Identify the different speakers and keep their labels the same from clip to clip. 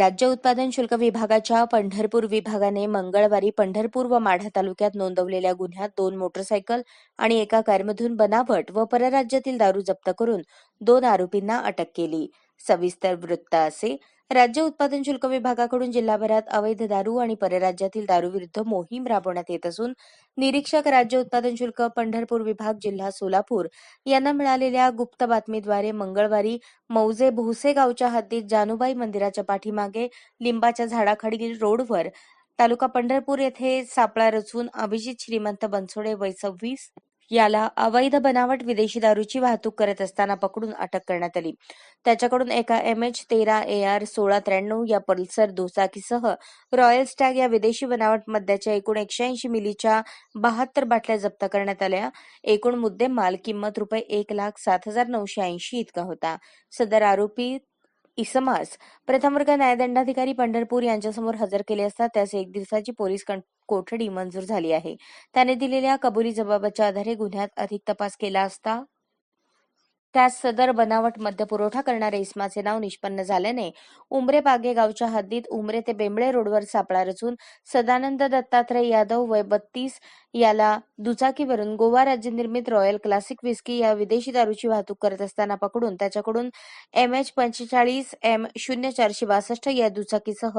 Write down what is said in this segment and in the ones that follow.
Speaker 1: राज्य उत्पादन शुल्क विभागाच्या पंढरपूर विभागाने मंगळवारी पंढरपूर व माढा तालुक्यात नोंदवलेल्या गुन्ह्यात दोन मोटरसायकल आणि एका कारमधून बनावट व परराज्यातील दारू जप्त करून दोन आरोपींना अटक केली. सविस्तर वृत्त असे राज्य उत्पादन शुल्क विभागाकडून जिल्हाभरात अवैध दारू आणि परराज्यातील दारूविरुद्ध मोहीम राबवण्यात येत असून निरीक्षक राज्य उत्पादन शुल्क पंढरपूर विभाग जिल्हा सोलापूर यांना मिळालेल्या गुप्त बातमीद्वारे मंगळवारी मौजे भोसे गावच्या हद्दीत जानूबाई मंदिराच्या पाठीमागे लिंबाच्या झाडाखाडील रोडवर तालुका पंढरपूर येथे सापळा रचून अभिजित श्रीमंत बनसोडे वय सव्वीस याला अवैध बनावट विदेशी दारूची वाहतूक करत असताना पकडून अटक करण्यात आली. त्याच्याकडून एका एम एच तेरा ए आर सोळा त्र्याण्णव या पल्सर दुचाकीसह रॉयल स्टॅग या विदेशी बनावट मद्याच्या एकूण एकशे ऐंशी मिलीच्या बहात्तर बाटल्या जप्त करण्यात आल्या. एकूण मुद्देमाल किंमत रुपये एक लाख सात हजार नऊशे ऐंशी इतका होता. सदर आरोपी इसमास प्रथम वर्ग न्यायदंडाधिकारी पंढरपूर यांच्यासमोर हजर केले असता त्यास एक दिवसाची पोलीस कोठडी मंजूर झाली आहे? त्याने दिलेल्या कबुली जबाबाच्या आधारे गुन्ह्यात अधिक तपास केला असता? त्यास सदर बनावट मध्य पुरवठा करणारे इस्माचे नाव निष्पन्न झाल्याने उमरे बागे गावच्या हद्दीत उमरे ते बेंबळे रोडवर सापळा रचून सदानंद दत्तात्रय यादव वय बत्तीस याला दुचाकीवरून गोवा राज्य निर्मित रॉयल क्लासिक विस्की या विदेशी दारूची वाहतूक करत असताना पकडून त्याच्याकडून एम एच पंचेचाळीस एम शून्य चारशे बासष्ट या दुचाकीसह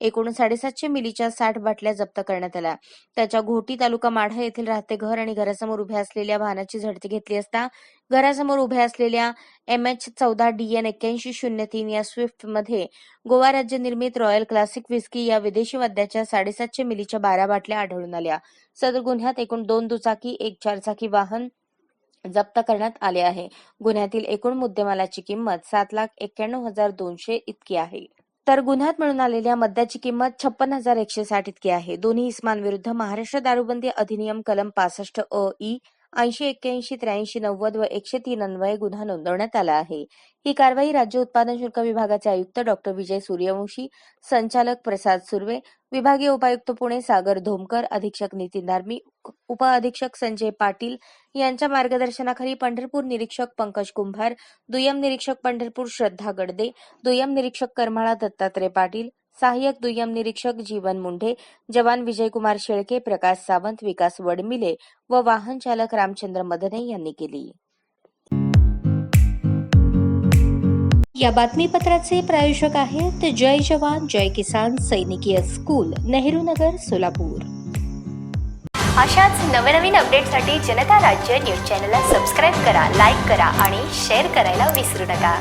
Speaker 1: एकूण साडेसातशे मिलीच्या साठ बाटल्या जप्त करण्यात आल्या. त्याच्या घोटी तालुका माढा येथील राहते घर आणि घरासमोर उभ्या असलेल्या वाहनाची झडती घेतली असता घरासमोर उभ्या असलेल्या एम एच चौदा डीएन एक्क्याऐंशी शून्य तीन या स्विफ्टमध्ये गोवा राज्य निर्मित रॉयल क्लासिक विस्की या विदेशी मद्याच्या साडेसातशे मिलीच्या बारा बाटल्या आढळून आल्या. सदर गुन्ह्यात एकूण दोन दुचाकी एक चारचाकी वाहन जप्त करण्यात आले आहे. गुन्ह्यातील एकूण मुद्देमालाची किंमत सात लाख एक्क्याण्णव हजार दोनशे इतकी आहे. तर गुन्ह्यात मिळून आलेल्या मद्याची किंमत छप्पन हजार एकशे साठ इतकी आहे. दोन्ही इस्मांविरुद्ध महाराष्ट्र दारूबंदी अधिनियम कलम पासष्ट अ ई ऐंशी एक्क्याऐंशी त्र्याऐंशी नव्वद व एकशे तीन अन्वये गुन्हा नोंदवण्यात आला आहे. ही कारवाई राज्य उत्पादन शुल्क विभागाचे आयुक्त डॉक्टर विजय सूर्यवंशी संचालक प्रसाद सुर्वे विभागीय उपायुक्त पुणे सागर धोमकर अधीक्षक नितीन धार्मी उप अधीक्षक संजय पाटील यांच्या मार्गदर्शनाखाली पंढरपूर निरीक्षक पंकज कुंभार दुय्यम निरीक्षक पंढरपूर श्रद्धा गडदे दुय्यम निरीक्षक करमाळा दत्तात्रय पाटील सहाय्यक दुय्यम निरीक्षक जीवन मुंढे जवान विजयकुमार शेळके प्रकाश सावंत विकास वडमिले व वाहन चालक रामचंद्र मदने यांनी केली. या बातमीपत्राचे प्रायोजक आहेत जय जवान जय किसान सैनिकीय स्कूल नेहरू नगर सोलापूर.
Speaker 2: अशाच नवनवीन अपडेटसाठी जनता राज्य न्यूज चॅनलला सबस्क्राईब करा लाईक करा आणि शेअर करायला विसरू नका.